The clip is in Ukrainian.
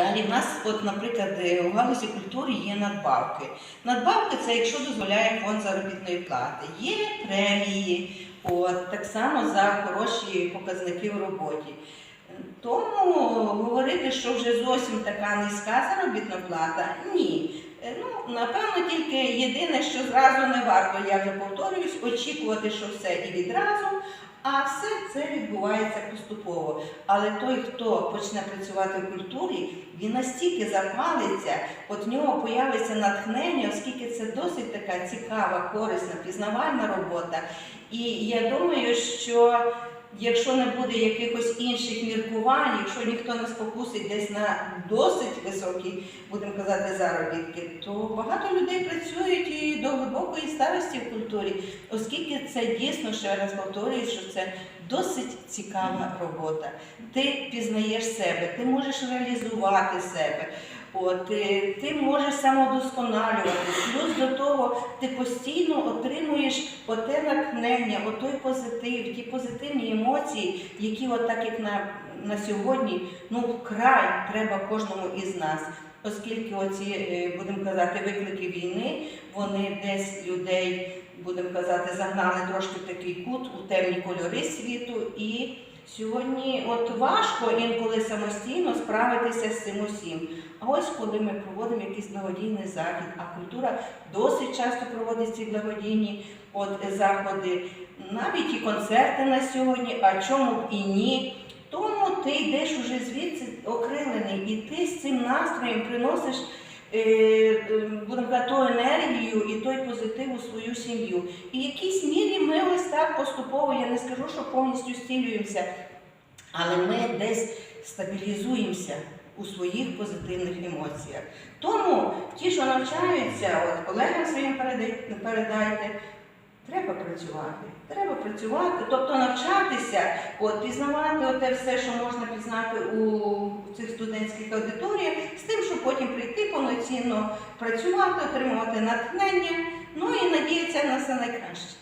Далі в нас, от, наприклад, е, у галузі культури є надбавки. Надбавки це якщо дозволяє фонд заробітної плати. Є премії, от, так само за хороші показники в роботі. Тому говорити, що вже зовсім така низька заробітна плата, ні. Е, Ну, напевно, тільки єдине, що зразу не варто, я вже повторююсь, очікувати, що все і відразу, а все це відбувається поступово. Але той, хто почне працювати в культурі, він настільки запалиться, от в нього появиться натхнення, оскільки це досить така цікава, корисна, пізнавальна робота. І я думаю, що якщо не буде якихось інших міркувань, якщо ніхто не спокусить десь на досить високі, будемо казати, заробітки, то багато людей до глибокої старості в культурі, оскільки це дійсно, ще раз повторюю, що це досить цікава робота. Ти пізнаєш себе, ти можеш реалізувати себе. От, е, ти можеш самодосконалюватись, плюс до того ти постійно отримуєш оте натхнення, отой позитив, ті позитивні емоції, які, от так як на, на сьогодні, ну вкрай треба кожному із нас. Оскільки оці, е, будемо казати, виклики війни, вони десь людей, будемо казати, загнали трошки в такий кут у темні кольори світу і Сьогодні от важко інколи самостійно справитися з цим усім. А ось коли ми проводимо якийсь благодійний захід, а культура досить часто проводить ці благодійні от, заходи, навіть і концерти на сьогодні, а чому б і ні. Тому ти йдеш уже звідси окрилений, і ти з цим настроєм приносиш е, е, будемо ту енергію і той позитив у свою сім'ю. І в якійсь мірі ми ось так поступово, я не скажу, що повністю стілюємося, але ми десь стабілізуємося у своїх позитивних емоціях. Тому ті, що навчаються, от колегам своїм передайте. Треба працювати, треба працювати, тобто навчатися, от, пізнавати те все, що можна пізнати у цих студентських аудиторіях, з тим, щоб потім прийти повноцінно працювати, отримувати натхнення, ну і надіятися на все найкраще.